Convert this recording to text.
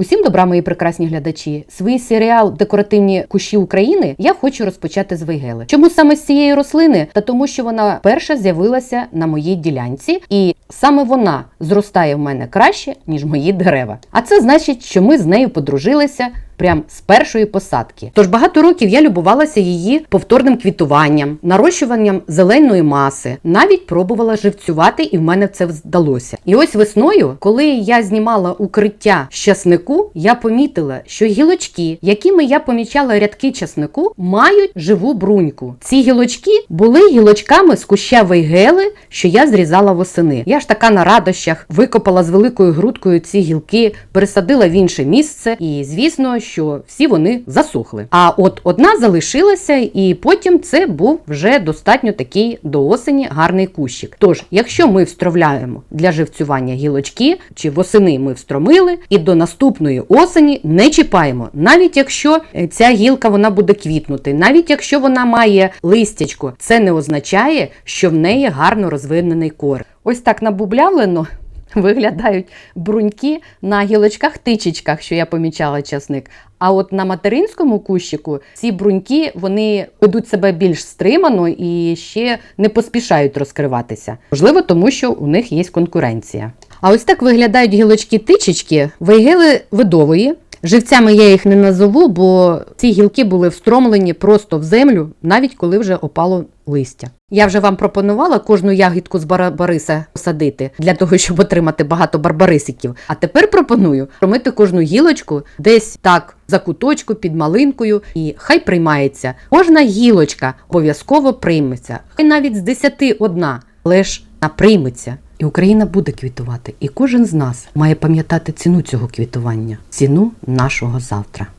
Усім добра, мої прекрасні глядачі. Свій серіал Декоративні кущі України я хочу розпочати з вигели. Чому саме з цієї рослини? Та тому, що вона перша з'явилася на моїй ділянці, і саме вона зростає в мене краще, ніж мої дерева. А це значить, що ми з нею подружилися. Прям з першої посадки. Тож багато років я любувалася її повторним квітуванням, нарощуванням зеленої маси, навіть пробувала живцювати, і в мене це вдалося. І ось весною, коли я знімала укриття з часнику, я помітила, що гілочки, якими я помічала рядки часнику, мають живу бруньку. Ці гілочки були гілочками з куща вейгели, що я зрізала восени. Я ж така на радощах викопала з великою грудкою ці гілки, пересадила в інше місце, і звісно, що всі вони засохли. А от одна залишилася, і потім це був вже достатньо такий до осені гарний кущик. Тож, якщо ми встромляємо для живцювання гілочки, чи восени ми встромили, і до наступної осені не чіпаємо, навіть якщо е, ця гілка вона буде квітнути, навіть якщо вона має листячко, це не означає, що в неї гарно розвинений кор. Ось так набублявлено виглядають бруньки на гілочках-тичечках, що я помічала часник. А от на материнському кущику ці бруньки вони ведуть себе більш стримано і ще не поспішають розкриватися. Можливо, тому що у них є конкуренція. А ось так виглядають гілочки-тичечки вейгели видової. Живцями я їх не назову, бо ці гілки були встромлені просто в землю, навіть коли вже опало листя. Я вже вам пропонувала кожну ягідку з барбариса посадити для того, щоб отримати багато барбарисиків. А тепер пропоную промити кожну гілочку десь так за куточку під малинкою, і хай приймається. Кожна гілочка обов'язково прийметься. Хай навіть з десяти одна, але ж прийметься. І Україна буде квітувати. І кожен з нас має пам'ятати ціну цього квітування, ціну нашого завтра.